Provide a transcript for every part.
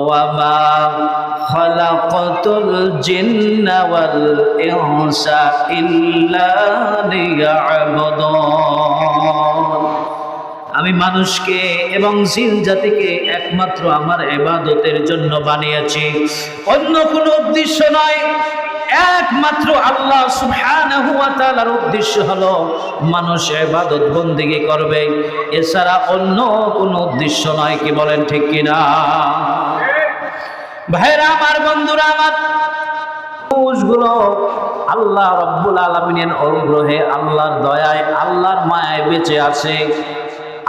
وما خلقت الجن والإنس إلا ليعبدون আমি মানুষকে এবং জিন জাতিকে একমাত্র আমার এবাদতের জন্য বানিয়েছি অন্য কোনো উদ্দেশ্য নয় একমাত্র আল্লাহ সুবহানাহু উদ্দেশ্য হলো মানুষ ইবাদত বন্দেগী করবে। এছাড়া অন্য কোনো উদ্দেশ্য নয়, কি বলেন ঠিক কিনা? ভাইরা, আমার বন্ধুরা, আমার আল্লাহ রব্বুল আলমিনের অনুগ্রহে আল্লাহর দয়ায়, আল্লাহর মায়ায় বেঁচে আছে।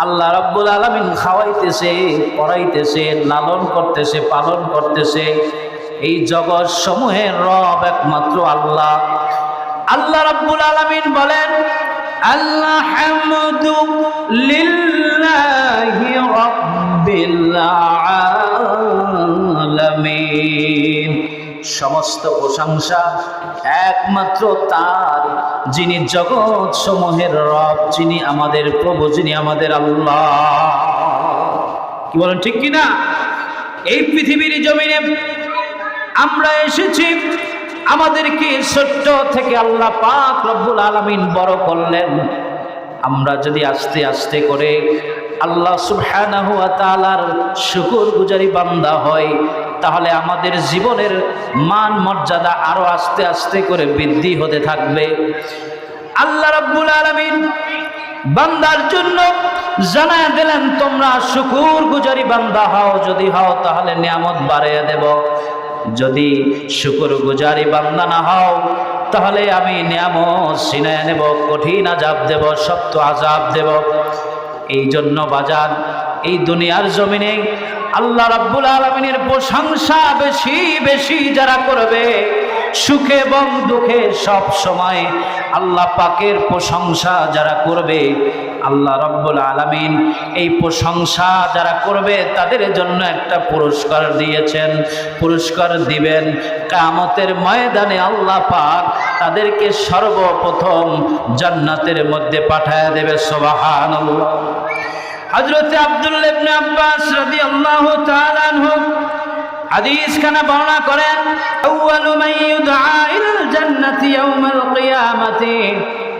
আল্লাহ রব্বুল আলমিন খাওয়াইতেছে, পড়াইতেছে, লালন করতেছে, পালন করতেছে। এই জগৎ সমূহের রব একমাত্র আল্লাহ। আল্লাহ রব্বুল আলমিন বলেন আল্লাহ সমস্ত প্রশংসা একমাত্র তার, যিনি জগৎ সমূহের রব, যিনি আমাদের প্রভু, যিনি আমাদের আল্লাহ। কি বলেন, ঠিক কি না এই পৃথিবীর জমিনে আমরা এসেছি, আমাদেরকে ছোট্ট থেকে আল্লাহ পাক রব্বুল আলামিন বড় করলেন। আমরা যদি আস্তে আস্তে করে আল্লাহ তাআলার শুকর গুজারি বান্দা হয় তাহলে আমাদের জীবনের মান মর্যাদা আরও আস্তে আস্তে করে বৃদ্ধি হতে থাকবে। আল্লাহ রাব্বুল আলামিন বান্দার জন্য জানায় দিলেন, তোমরা শুকুর গুজারি বান্দা হও, যদি হও তাহলে নিয়ামত বাড়িয়ে দেব। যদি শুকুর গুজারি বান্দা না হও, তাহলে আমি নিয়ামত সিনায় নেব, কঠিন আজাব দেব সপ্ত আজাব দেব। এই জন্য বাজার, এই দুনিয়ার জমিনে আল্লাহ রাব্বুল আলমিনের প্রশংসা বেশি বেশি যারা করবে সুখে এবং দুঃখে সব সময় আল্লাহ পাকের প্রশংসা যারা করবে, আল্লাহ রব্বুল আলমিন এই প্রশংসা যারা করবে তাদের জন্য একটা পুরস্কার দিয়েছেন। পুরস্কার দিবেন কামতের ময়দানে আল্লাহ পাক তাদেরকে সর্বপ্রথম জান্নাতের মধ্যে পাঠায় দেবে সোবাহান হজরত আব্দুল ইবনে আব্বাস রাদিয়াল্লাহু তাআলা আনহু হাদিস খানা বর্ণনা করেন আউয়ালু মান ইউদআ ইলাল জান্নাতি ইয়াউমাল কিয়ামাতি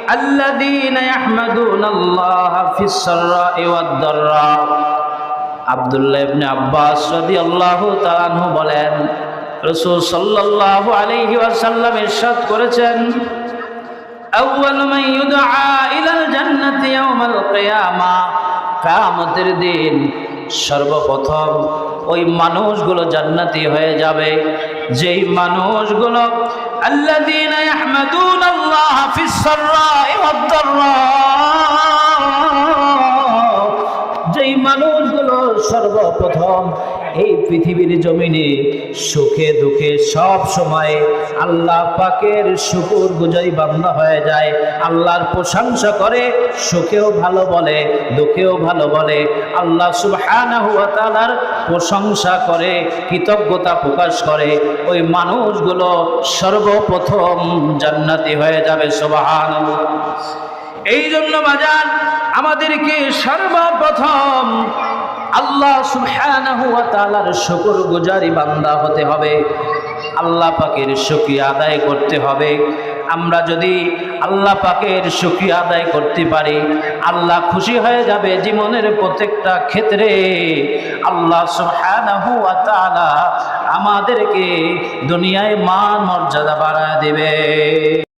الذين يحمدون الله في السراء والضراء আব্দুল্লাহ ইবনে আব্বাস রাদিয়াল্লাহু তাআলা আনহু বলেন রাসূল সাল্লাল্লাহু আলাইহি ওয়াসাল্লাম ইরশাদ করেছেন আউয়াল মান ইউদআ ইলাল জান্নাতি ইয়াউমাল কিয়ামা কিয়ামতের দিন সর্বপ্রথম ওই মানুষগুলো জান্নাতি হয়ে যাবে। যেই মানুষগুলো যেই মানুষগুলো সর্বপ্রথম এই পৃথিবীর জমিনে সুখে দুঃখে সব সময় আল্লাহ পাকের শুকুর গুজারি বান্দা হয়ে যায়। আল্লাহর প্রশংসা করে, সুখেও ভালো বলে, দুঃখেও ভালো বলে। আল্লাহ তাআলার প্রশংসা করে, কৃতজ্ঞতা প্রকাশ করে। ওই মানুষগুলো সর্বপ্রথম জান্নাতি হয়ে যাবে, সুবহানাল্লাহ। এই জন্য বাজার আমাদেরকে সর্বপ্রথম আল্লাহ তাআলার শুকর গুজারি বান্দা হতে হবে। আল্লাহ পাকের শুকরিয়া আদায় করতে হবে। আমরা যদি আল্লাহ পাকের শুকরিয়া আদায় করতে পারি, আল্লাহ খুশি হয়ে যাবে জীবনের প্রত্যেকটা ক্ষেত্রে। আল্লাহ সুবহানাহু আমাদেরকে দুনিয়ায় মান মর্যাদা বাড়ায় দেবে।